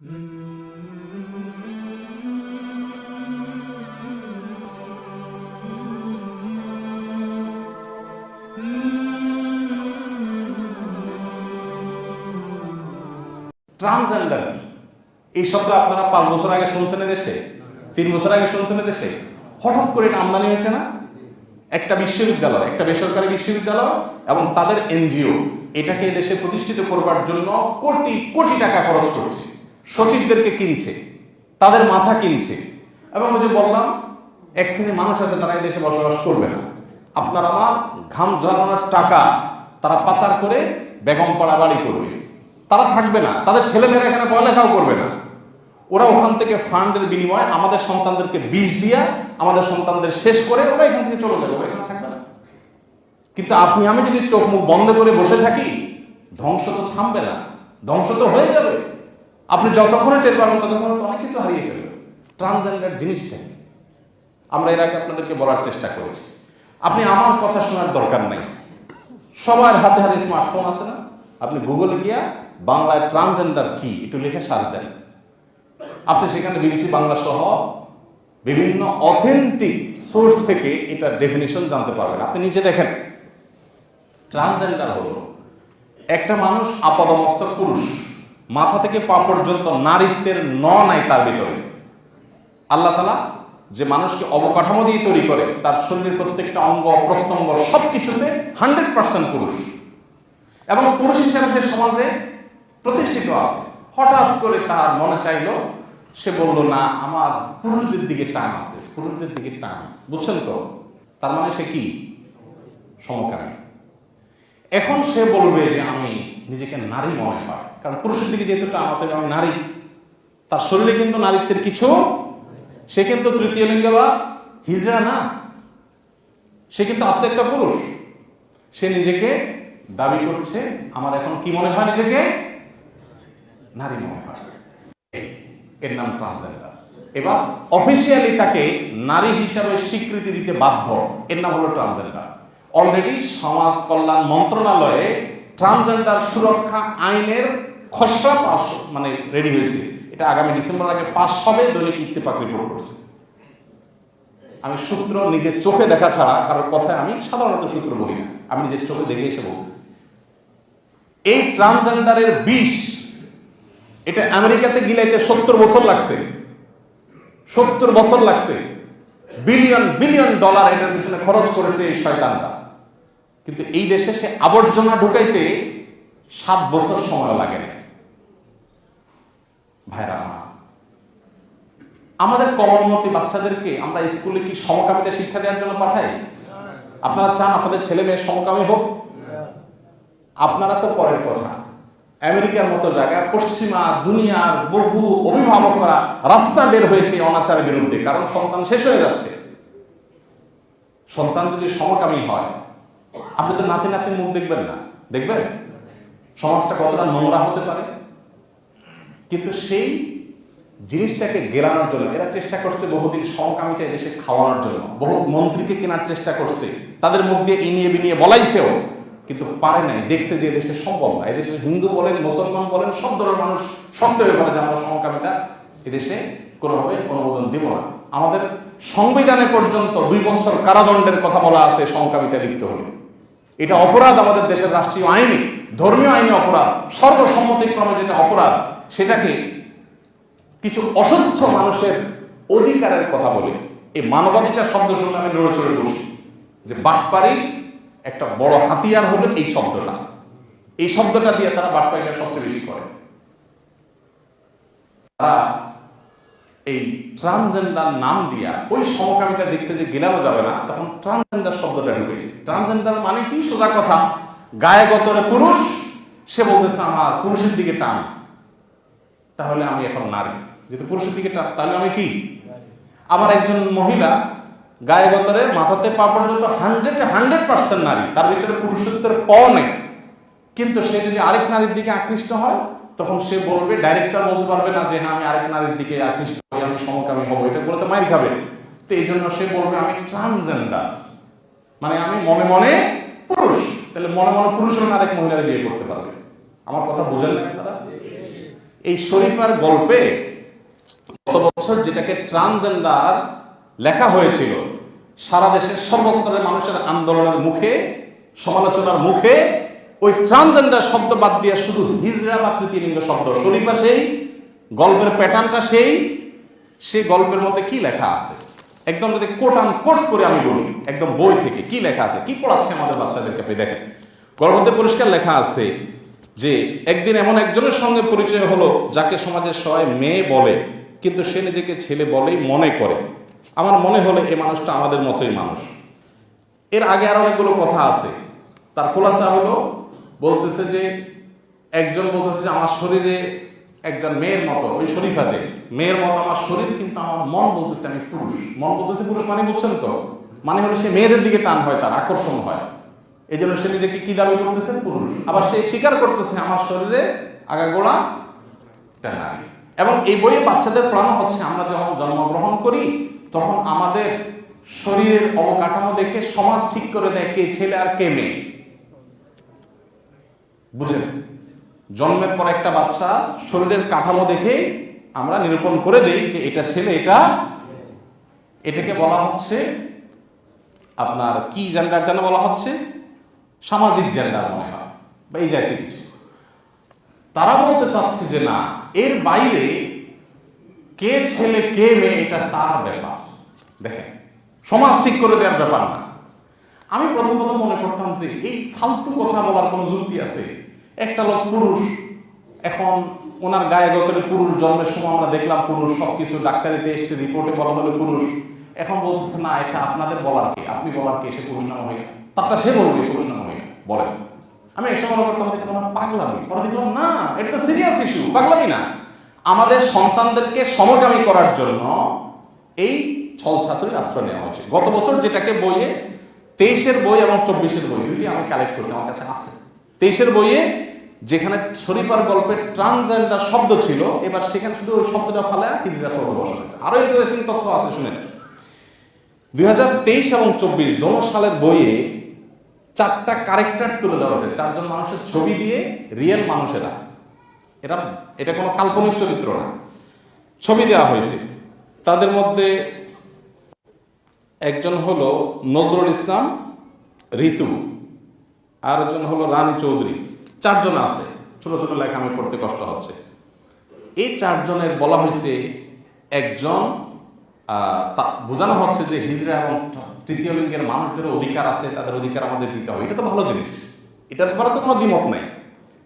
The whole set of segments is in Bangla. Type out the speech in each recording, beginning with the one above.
ট্রান্সজেন্ডার কি? এই শব্দ আপনারা পাঁচ বছর আগে শুনছেন দেশে তিন বছর আগে শুনছেন দেশে হঠাৎ করে এটা আমদানি হয়েছে না? একটা বিশ্ববিদ্যালয়, একটা বেসরকারি বিশ্ববিদ্যালয় এবং তাদের এনজিও, এটাকে দেশে প্রতিষ্ঠিত করবার জন্য কোটি কোটি টাকা খরচ করছে। সচিবদেরকে কিনছে, তাদের মাথা কিনছে। এবং ওই যে বললাম, এক শ্রেণির মানুষ আছে, তারা এই দেশে বসবাস করবে না। আপনার আমার ঘাম ঝরানোর টাকা তারা পাচার করে বেগম পাড়া বাড়ি করবে। তারা থাকবে না, তাদের ছেলেমেয়েরা এখানে পড়ালেখাও করবে না। ওরা ওখান থেকে ফান্ডের বিনিময়ে আমাদের সন্তানদেরকে বিষ দিয়া আমাদের সন্তানদের শেষ করে ওরা এখান থেকে চলে যাবে এখানে থাকবে না। কিন্তু আপনি, আমি যদি চোখ মুখ বন্ধ করে বসে থাকি, ধ্বংস তো থামবে না, ধ্বংস তো হয়ে যাবে। আপনি যতক্ষণে টের পাবেন ততক্ষণে অনেক কিছু হারিয়ে ফেলবেন। ট্রান্সজেন্ডার জিনিসটা আমরা এর আগে আপনাদেরকে বলার চেষ্টা করেছি। আপনি আমার কথা শোনার দরকার নাই। সবার হাতে হাতে স্মার্টফোন আছে না? আপনি গুগলে গিয়া বাংলায় ট্রান্সজেন্ডার কি, একটু লিখে সার্চ দেন। আপনি সেখানে বিবিসি বাংলা সহ বিভিন্ন অথেন্টিক সোর্স থেকে এটা ডেফিনিশন জানতে পারবেন। আপনি নিজে দেখেন। ট্রান্সজেন্ডার হলো একটা মানুষ আপাদমস্তক পুরুষ। মাথা থেকে পা পর্যন্ত নারীত্বের ন নাই তার ভিতরে। আল্লাহ তালা যে মানুষকে অবকাঠামো দিয়ে তৈরি করে, তার শরীরের প্রত্যেকটা অঙ্গ, প্রত্যঙ্গ সব কিছুতে হান্ড্রেড পার্সেন্ট পুরুষ। এবং পুরুষ হিসেবে সে সমাজে প্রতিষ্ঠিত আছে। হঠাৎ করে তার মনে চাইলো, সে বলল, না, আমার পুরুষদের দিকে টান আছে, পুরুষদের দিকে টান। বুঝছেন তো? তার মানে সে কি? সমকামী। এখন সে বলবে যে আমি নিজেকে নারী মনে হয়। কারণ পুরুষের দিকে যেহেতু আছে আমি নারী। তার শরীরে কিন্তু নারীত্বের কিছু সে কিন্তু তৃতীয় লিঙ্গ বা হিজড়া না। সে কিন্তু আস্তে একটা পুরুষ। সে নিজেকে দাবি করছে, আমার এখন কি মনে হয় নিজেকে? নারী মনে হয়। এর নাম ট্রান্সজেন্ডার। এবার অফিসিয়ালি তাকে নারী হিসাবে স্বীকৃতি দিতে বাধ্য। এর নাম হলো ট্রান্সজেন্ডার। অলরেডি সমাজ কল্যাণ মন্ত্রণালয়ে ট্রান্সজেন্ডার সুরক্ষা আইনের খসড়া পাস মানে রেডি হয়েছে। এটা আগামী ডিসেম্বর আগে পাস হবে, দৈনিক ইত্তেফাক রিপোর্ট করছে। আমি সূত্র নিজের চোখে দেখা ছাড়া কারোর কথায় আমি সাধারণত সূত্র বলি না। আমি নিজের চোখে দেখে এসে বলতেছি। এই ট্রান্সজেন্ডারের বিষ, এটা আমেরিকাতে গিলাইতে সত্তর বছর লাগছে। সত্তর বছর লাগছে। বিলিয়ন বিলিয়ন ডলার এটার পিছনে খরচ করেছে এই শয়তানটা কিন্তু এই দেশে সে আবর্জনা ঢুকাইতে সাত বছর সময় লাগে না ভাইরা আমাদের কমলমতি বাচ্চাদেরকে আমরা স্কুলে কি সমকামিতা শিক্ষা দেওয়ার জন্য পাঠাই? আপনারা চান আপনাদের ছেলে মেয়ে সমকামী হোক? আপনারা তো পরের কথা। আমেরিকার মতো জায়গায় পশ্চিমা দুনিয়ার বহু অভিভাবকরা রাস্তা বের হয়েছে অনাচারের বিরুদ্ধে, কারণ সন্তান শেষ হয়ে যাচ্ছে। সন্তান যদি সমকামী হয় আপনি তো নাতি নাতি মুখ দেখবেন না। দেখবেন? সমাজটা কতটা নোংরা হতে পারে। কিন্তু সেই জিনিসটাকে গেলানোর জন্য, এরা চেষ্টা করছে বহুদিন সমকামিতা দেশে খাওয়ানোর জন্য। বহু মন্ত্রীকে কেনার চেষ্টা করছে। তাদের মুখ দিয়ে ইনিয়ে বিনিয়ে বলাইছেও। কিন্তু পারে নাই। দেখছে যে এদেশে সম্ভব না। এদেশে হিন্দু বলেন, মুসলমান বলেন, সব ধরনের মানুষ হয়ে বলে যে আমরা সমকামিতা এদেশে কোনোভাবে অনুমোদন দিব না। আমাদের সংবিধানে পর্যন্ত দুই বছর কারাদণ্ডের কথা বলা আছে, সমকামিতা লিপ্ত হলে। এটা অপরাধ আমাদের দেশের রাষ্ট্রীয় আইনে, ধর্মীয় আইনে অপরাধ, সর্বসম্মতিক্রমে যেটা অপরাধ, সেটাকে কিছু অসুস্থ মানুষের অধিকারের কথা বলে এই মানবাধিকার শব্দ শুনে আমি নড়েচড়ে বসি যে বাটপাড়ির একটা বড় হাতিয়ার হলো এই শব্দটা। এই শব্দটা দিয়ে তারা বাটপাড়িটা সবচেয়ে বেশি করে। তারা এই ট্রান্সজেন্ডার নাম দিয়া, ওই সমকামিতা দেখছে যে গেলানো যাবে না, তখন ট্রান্সজেন্ডার শব্দটা ঢুকেছে। ট্রান্সজেন্ডার মানে কি? সোজা কথা। গায়ে গতরে পুরুষ, সে বলতেছে আমার পুরুষের দিকে টান। তাহলে আমি এখন নারী। যেহেতু পুরুষের দিকে টান, তাহলে আমি কি? আবার একজন মহিলা, গায়ে গতরে মাথাতে পা পর্যন্ত হান্ড্রেড হান্ড্রেড পার্সেন্ট নারী, তার ভিতরে পুরুষত্বের প নেই। কিন্তু সে যদি আরেক নারীর দিকে আকৃষ্ট হয় তখন সে বলবে ডাইরেক্টর বলতে পারবে না যে হ্যাঁ আমি আরেক নারীর দিকে আকৃষ্ট হই আমি সমকামী হব। এটা বলে তো মাইর খাবে। তো এই জন্য সে বলবে, আমি ট্রান্সজেন্ডার মানে আমি মনে মনে পুরুষ। তাহলে মনে মনে পুরুষ হলে আরেক মহিলার বিয়ে করতে পারবে। আমার কথা বোঝেন তারা? এই শরীফার গল্পে গত বছর যেটাকে ট্রান্সজেন্ডার লেখা হয়েছিল, সারা দেশের সর্বস্তরের মানুষের আন্দোলনের মুখে, সমালোচনার মুখে ওই ট্রান্সজেন্ডার শব্দ বাদ দিয়ে শুধু হিজরা বা তৃতীয় লিঙ্গ শব্দ। শরীফা সেই, গল্পের প্যাটার্নটা সেই সেই গল্পের মধ্যে কি লেখা আছে? একদম যদি কোট আন কোট করে আমি বলি, একদম বই থেকে কি লেখা আছে? কি পড়াচ্ছে আমাদের বাচ্চাদেরকে আপনি দেখেন। গল্পের মধ্যে পরিষ্কার লেখা আছে যে, একদিন এমন একজনের সঙ্গে পরিচয় হলো যাকে সমাজের সবাই মেয়ে বলে, কিন্তু সে নিজেকে ছেলে বলেই মনে করে। আমার মনে হলো এই মানুষটা আমাদের মতোই মানুষ। এর আগে আর অনেকগুলো কথা আছে। তার খোলাসা হলো বলতেছে যে, একজন বলতেছে যে, আমার শরীরে একজন মেয়ের মতো, ওই শরীফ আছে মেয়ের মতো আমার শরীর, কিন্তু আমার মন বলতেছে আমি পুরুষ। মন বলতেছে পুরুষ মানে বুঝছেন তো? মানে হলো সে মেয়েদের দিকে টান হয়, তার আকর্ষণ হয়। এই জন্য সে নিজেকে কি দাবি করতেছে? পুরুষ। আবার সে স্বীকার করতেছে, আমার শরীরে আগাগোড়া নারী। এবং এই বইয়ে বাচ্চাদের পড়ানো হচ্ছে, আমরা যখন জন্মগ্রহণ করি, তখন আমাদের শরীরের অবকাঠামো দেখে সমাজ ঠিক করে দেয় কে ছেলে আর কে মেয়ে। বুঝেন? জন্মের পর একটা বাচ্চা শরীরের কাঠামো দেখে আমরা নিরূপণ করে দিই যে এটা ছেলে, এটা এটাকে বলা হচ্ছে আপনার কি জেন্ডার যেন বলা হচ্ছে? সামাজিক জেন্ডার মনে হয়, বা এই জাতীয় কিছু। তারা বলতে চাচ্ছে যে না, এর বাইরে কে ছেলে, কে মেয়ে, এটা তার ব্যাপার। দেখেন, সমাজ ঠিক করে দেওয়ার ব্যাপার না। আমি প্রথম প্রথম মনে করতাম যে এই ফালতু কথা বলার কোনো যুক্তি আছে? একটা লোক পুরুষ। এখন ওনার গায়ে গতরে পুরুষ জন্মের সময় আমরা দেখলাম পুরুষ, সবকিছু ডাক্তারি টেস্ট রিপোর্টে বলা হলো পুরুষ। এখন বলতেছে, না, এটা আপনাদের বলার কি? আপনি বলার কি? সে পুরুষ না, মহিলা। তারটা সে বলবে পুরুষ না, মহিলা। বলেন আমি এসে মনে করতাম যে হয় পাগলামি। পরে দেখলাম, না, এটা তো সিরিয়াস ইস্যু পাগলামি না। আমাদের সন্তানদেরকে সমকামী করার জন্য এই ছল ছাত্রীর আশ্রয় নেওয়া হয়েছে। গত বছর যেটাকে বইয়ে তেইশের বই এবং চব্বিশের বই, দুইটি আমি কালেক্ট করছি, আমার কাছে আছে। তেইশের বইয়ে যেখানে শরীফার গল্পের ট্রান্সজেন্ডার শব্দ ছিল, এবার সেখানে শুধু ওই শব্দটা ফালে হিজড়া শব্দ বসানো হয়েছে। আরও ইন্টারেস্টিং তথ্য আছে, শুনেন। দুই হাজার তেইশ এবং চব্বিশ দোনো সালের বইয়ে চারটা কারেক্টার তুলে দেওয়া হয়েছে। চারজন মানুষের ছবি দিয়ে রিয়েল মানুষেরা। এরা, এটা কোনো কাল্পনিক চরিত্র না। ছবি দেওয়া হয়েছে। তাদের মধ্যে একজন হলো নজরুল ইসলাম, ঋতু। আর একজন হলো রানী চৌধুরী। চারজন আছে। ছোট ছোট লেখা আমি পড়তে কষ্ট হচ্ছে। এই চারজনের বলা হয়েছে একজন বোঝানো হচ্ছে যে হিজরা এবং তৃতীয় লিঙ্গের মানুষদের অধিকার আছে, তাদের অধিকার আমাদের দিতে হবে। এটা তো ভালো জিনিস। এটার ব্যাপারে তো কোনো দ্বিমত নাই।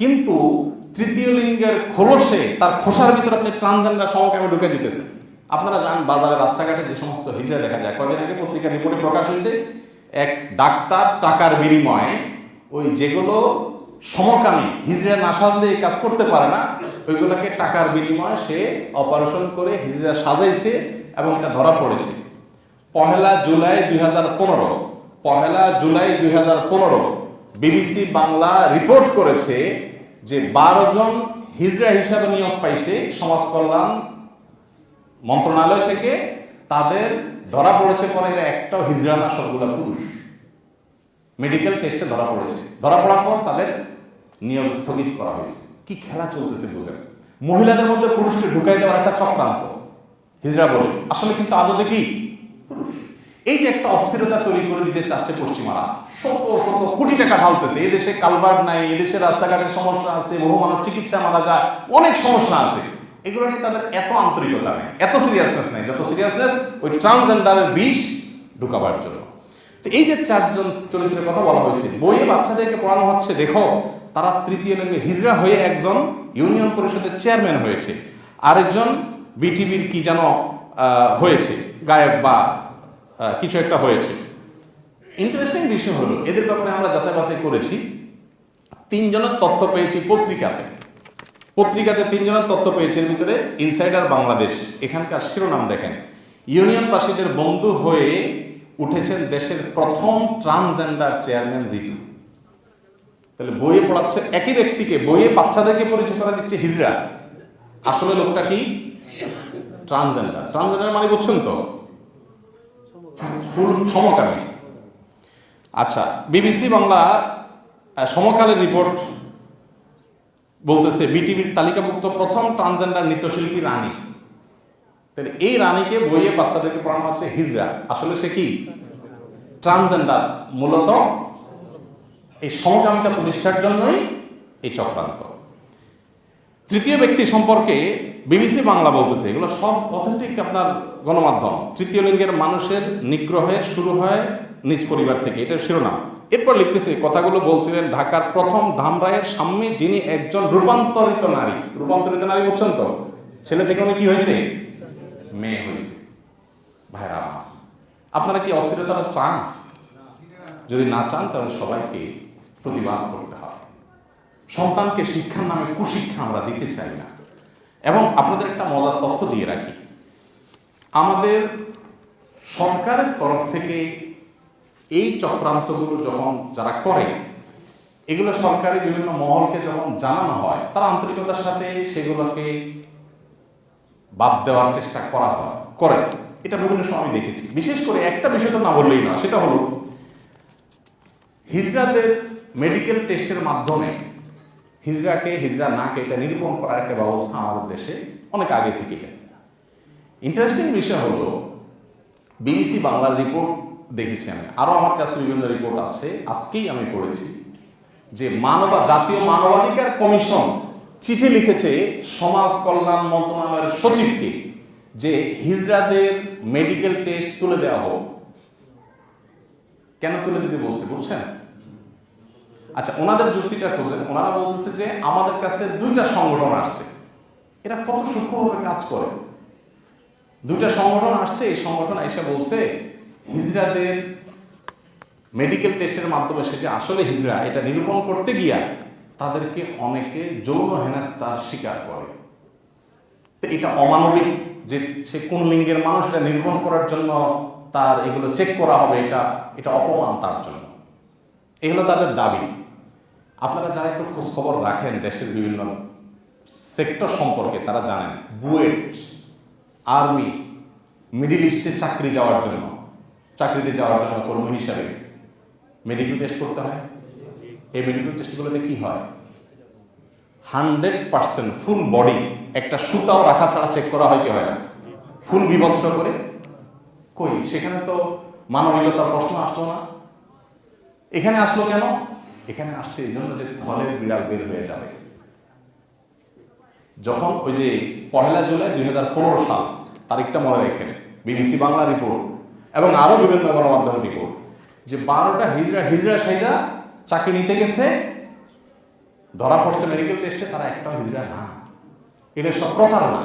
কিন্তু তৃতীয় লিঙ্গের খোলসে তার খোসার ভিতরে আপনি ট্রান্সজেন্ডার সমকামে ঢুকে দিতেছেন। আপনারা জানেন, বাজারে, রাস্তাঘাটে যে সমস্ত হিজড়া দেখা যায় কয়দিন আগে পত্রিকা রিপোর্টে প্রকাশ হয়েছে, এক ডাক্তার টাকার বিনিময়ে ওই যেগুলো সমকামী, হিজড়া না সাজলে এই কাজ করতে পারে না, ওইগুলোকে টাকার বিনিময়ে সে অপারেশন করে হিজড়া সাজাইছে এবং এটা ধরা পড়েছে। পহেলা জুলাই দুই হাজার পনেরো, পহেলা জুলাই দুই হাজার পনেরো, বিবিসি বাংলা রিপোর্ট করেছে যে বারো জন হিজড়া হিসাবে নিয়োগ পাইছে সমাজ কল্যাণ মন্ত্রণালয় থেকে, তাদের ধরা পড়েছে পরে এরা একটাও হিজড়া না পুরুষ। মেডিকেল টেস্টে ধরা পড়েছে। ধরা পড়ার পর তাদের নিয়ম স্থগিত করা হয়েছে। কি খেলা চলতেছে বুঝেন। মহিলাদের মধ্যে পুরুষকে ঢুকাই দেওয়ার একটা চক্রান্ত। হিজরা বলে, আসলে কিন্তু আদতে কি? পুরুষ। এই যে একটা অস্থিরতা তৈরি করে দিতে চাচ্ছে পশ্চিমারা, শত শত কোটি টাকা ঢালতেছে। এদেশে দেশে কালভার্ট নাই এদেশে রাস্তাঘাটের সমস্যা আছে, বহু মানুষ চিকিৎসা মারা যায়, অনেক সমস্যা আছে। এগুলো নিয়ে তাদের এত আন্তরিকতা নেই, এত সিরিয়াসনেস নেই। যত সিরিয়াসনেস ওই ট্রান্সজেন্ডারের বিষ ঢুকাবার জন্য। তো এই যে চারজন চরিত্রের কথা বলা হয়েছে, বইয়ে বাচ্চাদেরকে পড়ানো হচ্ছে, দেখো, তারা তৃতীয় লিঙ্গে হিজড়া হয়ে একজন ইউনিয়ন পরিষদের চেয়ারম্যান হয়েছে, আরেকজন বিটিভির কি যেন হয়েছে, গায়ক বা কিছু একটা হয়েছে। ইন্টারেস্টিং বিষয় হলো, এদের ব্যাপারে আমরা যাচাই বাছাই করেছি, তিনজনের তথ্য পেয়েছি পত্রিকাতে। পত্রিকাতে তিনজনের তথ্য পেয়েছি, এর ভিতরে ইনসাইডার বাংলাদেশ এখানকার শিরোনাম দেখেন। ইউনিয়নবাসীদের বন্ধু হয়ে উঠেছেন দেশের প্রথম ট্রান্সজেন্ডার চেয়ারম্যান ঋতু তাহলে বইয়ে পড়াচ্ছে একই ব্যক্তিকে, বইয়ে বাচ্চাদেরকে পরিচয় করা দিচ্ছে হিজড়া আসলে লোকটা কি? ট্রান্সজেন্ডার। ট্রান্সজেন্ডার মানে বুঝছেন তো? ফুল সমকামী। আচ্ছা বিবিসি বাংলা সমকালের রিপোর্ট বলতেছে বিটিভির তালিকাভুক্ত প্রথম ট্রান্সজেন্ডার নৃত্যশিল্পী রানী। তাহলে এই রানীকে বইয়ে বাচ্চাদেরকে পড়ানো হচ্ছে হিজরা। আসলে সে কি? ট্রান্সজেন্ডার মূলত এই সমকামিতা প্রতিষ্ঠার জন্যই এই চক্রান্ত। তৃতীয় ব্যক্তি সম্পর্কে বিবিসি বাংলা বলতেছে, এগুলো সব অথেন্টিক আপনার গণমাধ্যম। তৃতীয় লিঙ্গের মানুষের নিগ্রহের শুরু হয় নিজ পরিবার থেকে এটা শিরোনাম। এরপর লিখতেছে, কথাগুলো বলছিলেন ঢাকার প্রথম ধামরায়ের সামনে যিনি একজন রূপান্তরিত নারী। রূপান্তরিত নারী বলছেন তো? ছেলে থেকে উনি কি হয়েছে? মেয়ে হয়েছে। ভাইরা আমার আপনারা কি অস্থিরতাটা চান? যদি না চান, তাহলে সবাইকে প্রতিবাদ করতে হবে। সন্তানকে শিক্ষার নামে কুশিক্ষা আমরা দিতে চাই না। এবং আপনাদের একটা মজার তথ্য দিয়ে রাখি। আমাদের সরকারের তরফ থেকে এই চক্রান্তগুলো যখন যারা করে, এগুলো সরকারি বিভিন্ন মহলকে যখন জানানো হয়, তারা আন্তরিকতার সাথে সেগুলোকে বাদ দেওয়ার চেষ্টা করা হয়, করে। এটা বিভিন্ন সময় আমি দেখেছি। বিশেষ করে একটা বিষয় তো না বললেই না, সেটা হলো হিজড়াদের মেডিকেল টেস্টের মাধ্যমে হিজরাকে, হিজরা নাকে এটা নিরূপণ করার একটা ব্যবস্থা আমাদের দেশে অনেক আগে থেকে গেছে। ইন্টারেস্টিং বিষয় হলো বিবিসি বাংলার রিপোর্ট দেখেছি আমি। আরও আমার কাছে বিভিন্ন রিপোর্ট আছে, আজকেই আমি পড়েছি যে মানবা, জাতীয় মানবাধিকার কমিশন চিঠি লিখেছে সমাজ কল্যাণ মন্ত্রণালয়ের সচিবকে যে হিজরাদের মেডিকেল টেস্ট তুলে দেওয়া হোক। কেন তুলে দিতে বলছে বুঝছেন আচ্ছা ওনাদের যুক্তিটা খোঁজেন। ওনারা বলতেছে যে আমাদের কাছে দুইটা সংগঠন আসছে। এরা কত সূক্ষ্মভাবে কাজ করে। দুইটা সংগঠন আসছে, এই সংগঠন এসে বলছে, হিজরাদের মেডিকেল টেস্টের মাধ্যমে সে যে আসলে হিজরা, এটা নিরূপণ করতে গিয়া তাদেরকে অনেকে যৌন হেনাস্তার স্বীকার করে। তো এটা অমানবিক যে সে কোন লিঙ্গের মানুষ, এটা নিরূপণ করার জন্য তার এগুলো চেক করা হবে, এটা এটা অপমান তার জন্য। এগুলো তাদের দাবি। আপনারা যারা একটু খোঁজখবর রাখেন দেশের বিভিন্ন সেক্টর সম্পর্কে, তারা জানেন, বুয়েট, আর্মি, মিডিল ইস্টে চাকরি যাওয়ার জন্য, চাকরিতে যাওয়ার জন্য কর্মী হিসাবে মেডিকেল টেস্ট করতে হয়। এই মেডিকেল টেস্টগুলোতে কি হয়? হান্ড্রেড পার্সেন্ট ফুল বডি একটা সুতাও রাখা ছাড়া চেক করা হয় কি হয় না। ফুল বিবস্ত্র করে। কই? সেখানে তো মানবিকতার প্রশ্ন আসলো না। এখানে আসলো কেন? এখানে আসছে এই জন্য যে থলের বিড়াল বের হয়ে যাবে। যখন ওই যে পহেলা জুলাই দুই হাজার পনেরো সাল, তারিখটা মনে রেখেন, বিবিসি বাংলা রিপোর্ট এবং আরও বিভিন্ন গণমাধ্যম রিপোর্ট যে বারোটা হিজড়া হিজড়া সাইজা চাকরি নিতে গেছে ধরা পড়ছে মেডিকেল টেস্টে তারা একটাও হিজড়া না। এটা সব প্রতারণা।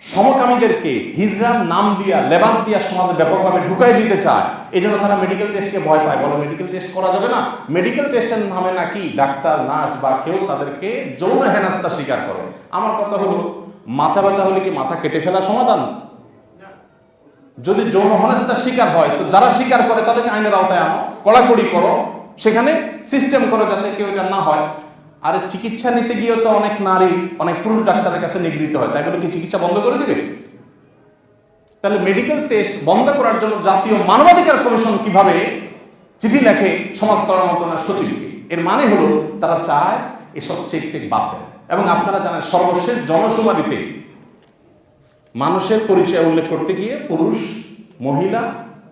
সমকামীদেরকে হিজড়ার নাম দিয়া, লেবাস দিয়া সমাজে ব্যাপকভাবে ঢুকাই দিতে চায়। এই জন্য তারা মেডিকেল টেস্টকে ভয় পায়। বলে মেডিকেল টেস্ট করা যাবে না। মেডিকেল টেস্টের নামে নাকি ডাক্তার নার্স বা কেউ তাদেরকে যৌন হেনাস্তা স্বীকার করে। আমার কথা হলো, মাথা ব্যথা হলে কি মাথা কেটে ফেলা সমাধান? যদি যৌন হেনাস্তার শিকার হয়, তো যারা স্বীকার করে, তাদেরকে আইনের আওতায় আনো, কড়াকড়ি করো। সেখানে সিস্টেম করো যাতে কেউ এটা না হয়। আর চিকিৎসা নিতে গিয়েও তো অনেক নারী, অনেক পুরুষ ডাক্তারের কাছে নিগৃহীত হয়, তাই বলে কি চিকিৎসা বন্ধ করে দিবে? তাহলে মেডিকেল টেস্ট বন্ধ করার জন্য জাতীয় মানবাধিকার কমিশন কীভাবে চিঠি লেখে সমাজ কল্যাণ মন্ত্রণালয়ের সচিবকে? এর মানে হলো তারা চায় এসব চেক টেক বাদ দেয় এবং আপনারা জানেন সর্বশেষ জনশুমারিতে মানুষের পরিচয় উল্লেখ করতে গিয়ে পুরুষ, মহিলা,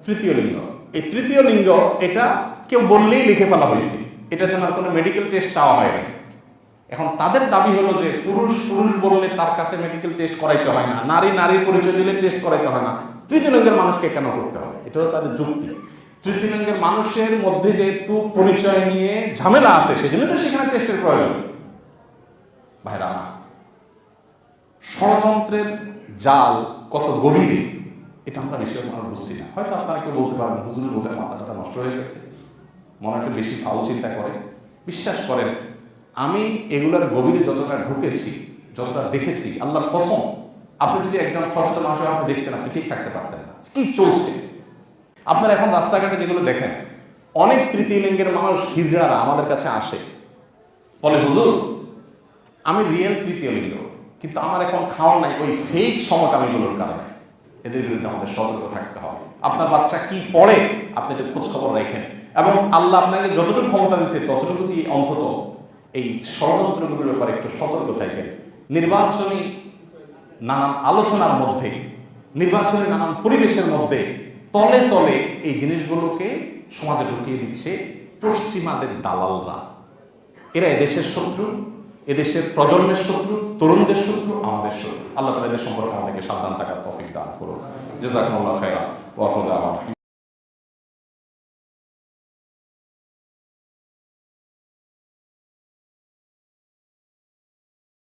তৃতীয় লিঙ্গ। এই তৃতীয় লিঙ্গ এটা কেউ বললেই লিখে ফেলা হয়েছে। এটার জন্য আর কোনো মেডিকেল টেস্ট চাওয়া হয়নি এখন তাদের দাবি হলো যে পুরুষ পুরুষ বললে তার কাছে মেডিকেল টেস্ট করাইতে হয় না। নারী নারীর পরিচয় দিলে টেস্ট করাইতে হয় না। তৃতীয় লিঙ্গের মানুষকে কেন করতে হবে? এটা হলো তাদের যুক্তি। তৃতীয় লিঙ্গের মানুষের মধ্যে যেহেতু পরিচয় নিয়ে ঝামেলা আছে, সেজন্য তো সেখানে টেস্টের প্রয়োজন। ভাইরা আমার, ষড়যন্ত্রের জাল কত গভীরে, এটা আমরা বিষয় আমরা বুঝছি না। হয়তো আপনারা কেউ বলতে পারবেন হুজুরের বোধহয় মাথাটা নষ্ট হয়ে গেছে। মনে একটু বেশি ফাউ চিন্তা করে। বিশ্বাস করেন আমি এগুলোর গভীরে যতটা ঢুকেছি, যতটা দেখেছি, আল্লাহর কসম, আপনি যদি একজন সচেতন মানুষ আপনি দেখতেন, আপনি ঠিক থাকতে পারতেন না। কি চলছে? আপনারা এখন রাস্তাঘাটে যেগুলো দেখেন, অনেক তৃতীয় লিঙ্গের মানুষ হিজড়ারা আমাদের কাছে আসে। বলে, হুজুর, আমি রিয়েল তৃতীয় লিঙ্গ কিন্তু আমার এখন খাওয়ার নাই ওই ফেক সমকামীগুলোর কারণে। এদের বিরুদ্ধে আমাদের সতর্ক থাকতে হবে। আপনার বাচ্চা কি পড়ে? আপনি একটু খোঁজ খবর রাখেন। এবং আল্লাহ আপনাকে যতটুকু ক্ষমতা দিচ্ছে ততটুকু দিয়ে অন্তত এই ষড়যন্ত্রগুলোর ব্যাপারে একটু সতর্ক থাকবেন নির্বাচনী নানান আলোচনার মধ্যে নির্বাচনের নানান পরিবেশের মধ্যে তলে তলে এই জিনিসগুলোকে সমাজে ঢুকিয়ে দিচ্ছে পশ্চিমাদের দালালরা। এরা এদেশের শত্রু, এদেশের প্রজন্মের শত্রু, তরুণদের শত্রু, আমাদের শত্রু। আল্লাহ তালা এদের সম্পর্কে আমাদেরকে সাবধান থাকার তফিক দান করুন। জেজাকুমুল্লাহ খায়রা ওয়াহুদ